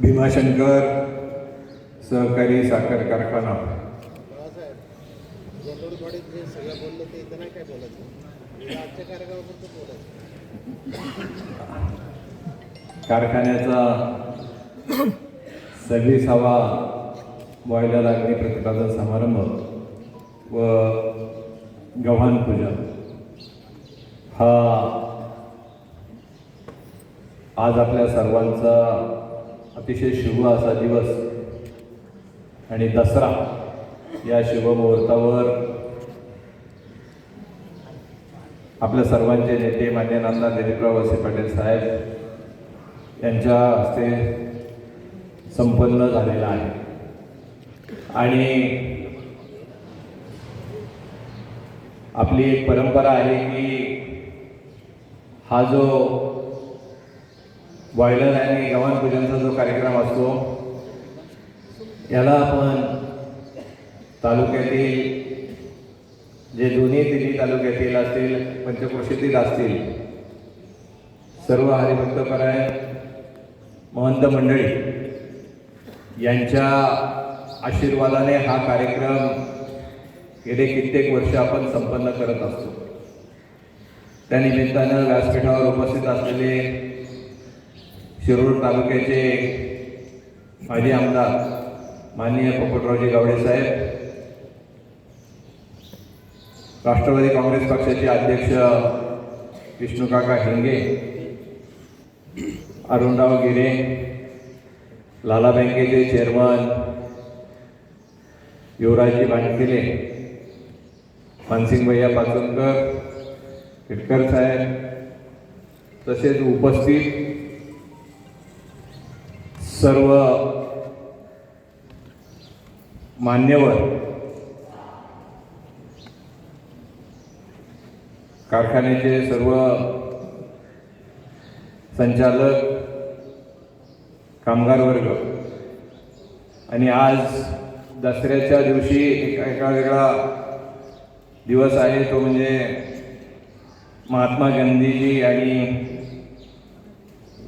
भीमाशंकर सहकारी साखर कारखाना. कारखान्याचा सव्वीसावा व्हायला लागली प्रतिपादन समारंभ व गव्हाण पूजा. हा आज आपल्या सर्वांचा अतिशय शुभ असा दिवस. आणि दसरा या शुभमुहूर्तावर आपल्या सर्वांचे नेते मान्य नामदार दिलीपराव वसे पाटील साहेब यांच्या हस्ते संपन्न झालेला आहे. आणि आपली एक परंपरा आहे की हा जो बॉयलर आणि गव्हाण पूजनचा जो कार्यक्रम असतो याला आपण तालुक्यातील जे दोन्ही दिल्ली तालुक्यातील असतील पंचक्रोशीतील असतील सर्व हरिभक्तपराय महंत मंडळी यांच्या आशीर्वादाने हा कार्यक्रम गेले कित्येक वर्ष आपण संपन्न करत असतो. त्या निमित्तानं व्यासपीठावर उपस्थित असलेले शिरूर तालुक्याचे माजी आमदार माननीय पोपटरावजी गावडे साहेब राष्ट्रवादी काँग्रेस पक्षाचे अध्यक्ष विष्णुकाका हिंगे अरुणराव गिरे लाला बँकेचे चेअरमन युवराजी भांडकिले मानसिंग भैया पाचनकर केटकर साहेब तसेच उपस्थित सर्व मान्यवर कारखान्याचे सर्व संचालक कामगार वर्ग. आणि आज दसऱ्याच्या दिवशी एका एका वेगळा दिवस आहे तो म्हणजे महात्मा गांधीजी आणि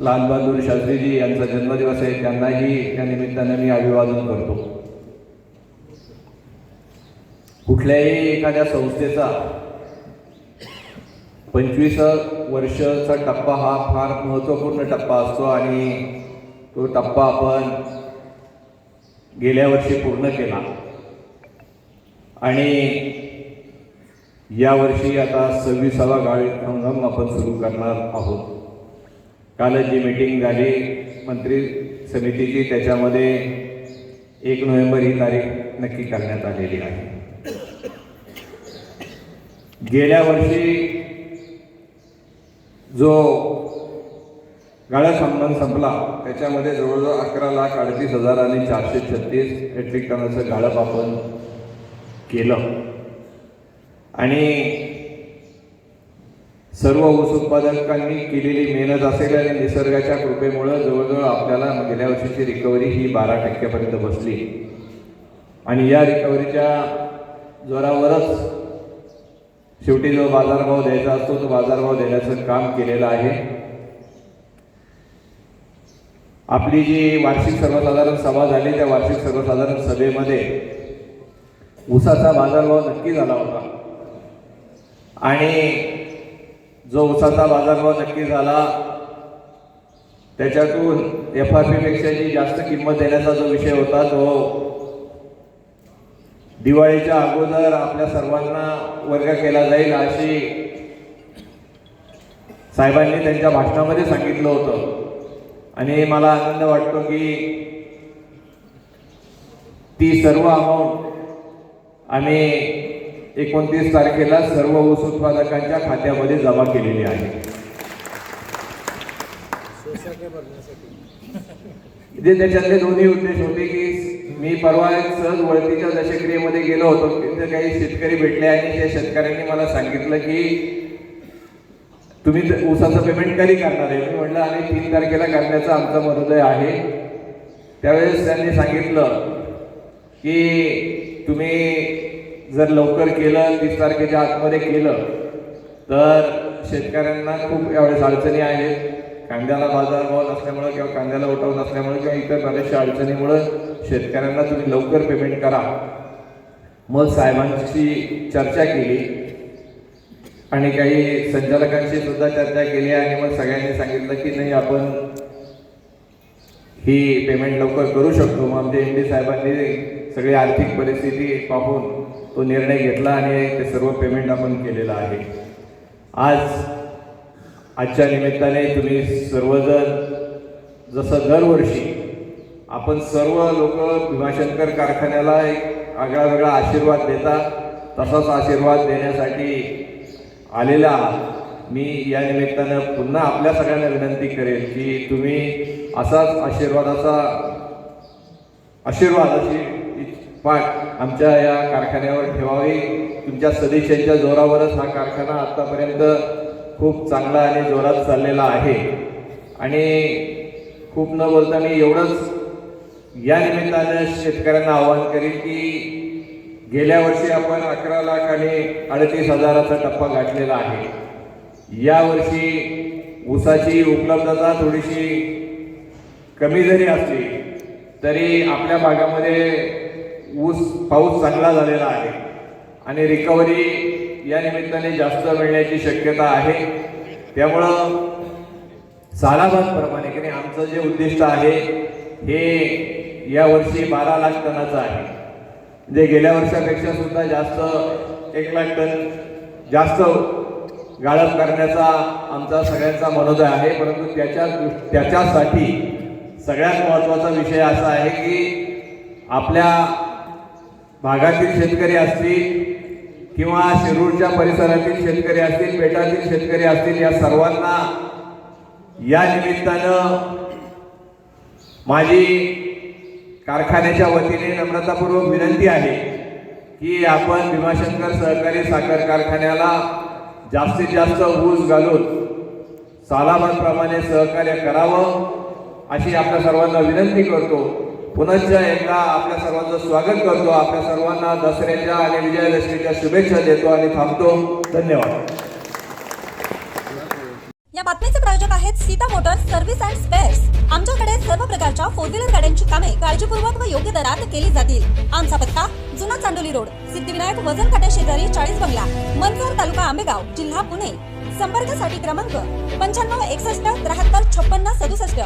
लालबहादूर शास्त्रीजी यांचा जन्मदिवस आहे त्यांनाही या निमित्ताने मी अभिवादन करतो. कुठल्याही एखाद्या संस्थेचा पंचवीस वर्षाचा टप्पा हा फार महत्त्वपूर्ण टप्पा असतो आणि तो टप्पा आपण गेल्या वर्षी पूर्ण केला. आणि यावर्षी आता सव्वीसावा गाळी हंगाम आपण सुरू करणार आहोत. कालच जी मीटिंग झाली मंत्री समितीची त्याच्यामध्ये एक नोव्हेंबर ही तारीख नक्की करण्यात आलेली आहे. गेल्या वर्षी जो गाळा संबंध संपला त्याच्यामध्ये जवळजवळ अकरा लाख अडतीस हजार आणि चारशे छत्तीस मेट्रिक टनाचं गाळप आपण केलं. आणि सर्व ऊस उत्पादकांनी केलेली मेहनत असेल आणि निसर्गाच्या कृपेमुळं जवळजवळ आपल्याला गेल्या वर्षीची रिकव्हरी ही बारा टक्क्यापर्यंत बसली. आणि या रिकव्हरीच्या जोरावरच शेवटी जो बाजारभाव द्यायचा असतो तो बाजारभाव देण्याचं काम केलेलं आहे. आपली जी वार्षिक सर्वसाधारण सभा झाली त्या वार्षिक सर्वसाधारण सभेमध्ये ऊसाचा बाजारभाव नक्की झाला होता. आणि जो उसाचा बाजारभाव नक्की झाला त्याच्यातून एफ आरपेक्षा जी जास्त किंमत देण्याचा जो विषय होता तो दिवाळीच्या अगोदर आपल्या सर्वांना वर्ग केला जाईल अशी साहेबांनी त्यांच्या भाषणामध्ये सांगितलं होतं. आणि मला आनंद वाटतो की ती सर्व अमाऊंट आम्ही एकोणतीस तारखेला सर्व ऊस उत्पादकांच्या खात्यामध्ये जमा केलेली आहे. जे त्याच्यातले दोन्ही उद्देश होते की मी परवा सहज वळतीच्या दशक्रियेमध्ये गेलो होतो. तिथे काही शेतकरी भेटले आणि त्या शेतकऱ्यांनी मला सांगितलं की तुम्ही ऊसाचं पेमेंट कधी करणार आहे? मी म्हटलं आम्ही तीन तारखेला करण्याचं आमचं मनोदय आहे. त्यावेळेस त्यांनी सांगितलं की तुम्ही जर लवकर केलं तीस तारखेच्या आतमध्ये केलं तर शेतकऱ्यांना खूप यावेळेस अडचणी आहेत. कांद्याला बाजारभाव नसल्यामुळं किंवा कांद्याला उठाव नसल्यामुळे किंवा इतर बऱ्याचशा अडचणीमुळं शेतकऱ्यांना तुम्ही लवकर पेमेंट करा. मग साहेबांशी चर्चा केली आणि काही संचालकांशी सुद्धा चर्चा केली आणि मग सगळ्यांनी सांगितलं की नाही आपण ही पेमेंट लवकर करू शकतो. मग आमच्या एम डी साहेबांनी सगळी आर्थिक परिस्थिती पाहून तो निर्णय घेतला आणि ते सर्व पेमेंट आपण केलेलं आहे. आज आजच्या निमित्ताने तुम्ही सर्वजण जसं दरवर्षी आपण सर्व लोक भीमाशंकर कारखान्याला एक आगळा वेगळा आशीर्वाद देतात तसाच आशीर्वाद देण्यासाठी आलेला आहात मी या निमित्तानं पुन्हा आपल्या सगळ्यांना विनंती करेल की तुम्ही असाच आशीर्वादाचा आशीर्वाद अशी पाठ आमच्या या कारखान्यावर ठेवावी. तुमच्या सदिच्छेच्या जोरावरच हा कारखाना आत्तापर्यंत खूप चांगला आणि जोरात चाललेला आहे. आणि खूप न बोलता मी एवढंच या निमित्तानं शेतकऱ्यांना आवाहन करेन की गेल्या वर्षी आपण अकरा लाख आणि अडतीस हजाराचा टप्पा गाठलेला आहे. यावर्षी ऊसाची उपलब्धता थोडीशी कमी जरी असली तरी आपल्या भागामध्ये ऊस पाऊस चांगला झालेला आहे. आणि रिकव्हरी या निमित्ताने जास्त मिळण्याची शक्यता आहे. त्यामुळं सालाबादप्रमाणे की नाही आमचं जे उद्दिष्ट आहे हे यावर्षी बारा लाख टनाचं आहे. म्हणजे गेल्या वर्षापेक्षा सुद्धा जास्त एक लाख टन जास्त गाळप करण्याचा आमचा सगळ्यांचा मनोदय आहे. परंतु त्याच्या त्याच्यासाठी सगळ्यात महत्त्वाचा विषय असा आहे की आपल्या भागातील शेतकरी असतील किंवा शिरूरच्या परिसरातील शेतकरी असतील पेटातील शेतकरी असतील या सर्वांना या निमित्तानं माझी कारखान्याच्या वतीने नम्रतापूर्वक विनंती आहे की आपण भीमाशंकर सहकारी साखर कारखान्याला जास्तीत जास्त ऊस घालून सालाबादप्रमाणे सहकार्य करावं अशी आपल्या सर्वांना विनंती करतो. पुनश्च एकदा आपल्या सर्वांचं स्वागत करतो. आपल्या सर्वांना दसऱ्याच्या आणि विजयादशमीच्या शुभेच्छा देतो आणि थांबतो. धन्यवाद. या बातमीचे प्रायोजक आहेत Sita motors service and spares. आमच्याकडे सर्व प्रकारच्या फोर व्हीलर गाड्यांची कामे काळजीपूर्वक व योग्य दरात केली जातील. आमचा पत्ता जुना चांडोली रोड सिद्धिविनायक वजन काट्या शेजारी चाळीस बंगला मनसर तालुका आंबेगाव जिल्हा पुणे. संपर्कासाठी क्रमांक पंच्याण्णव एकसष्ट त्र्याहत्तर छप्पन्न सदुसष्ट.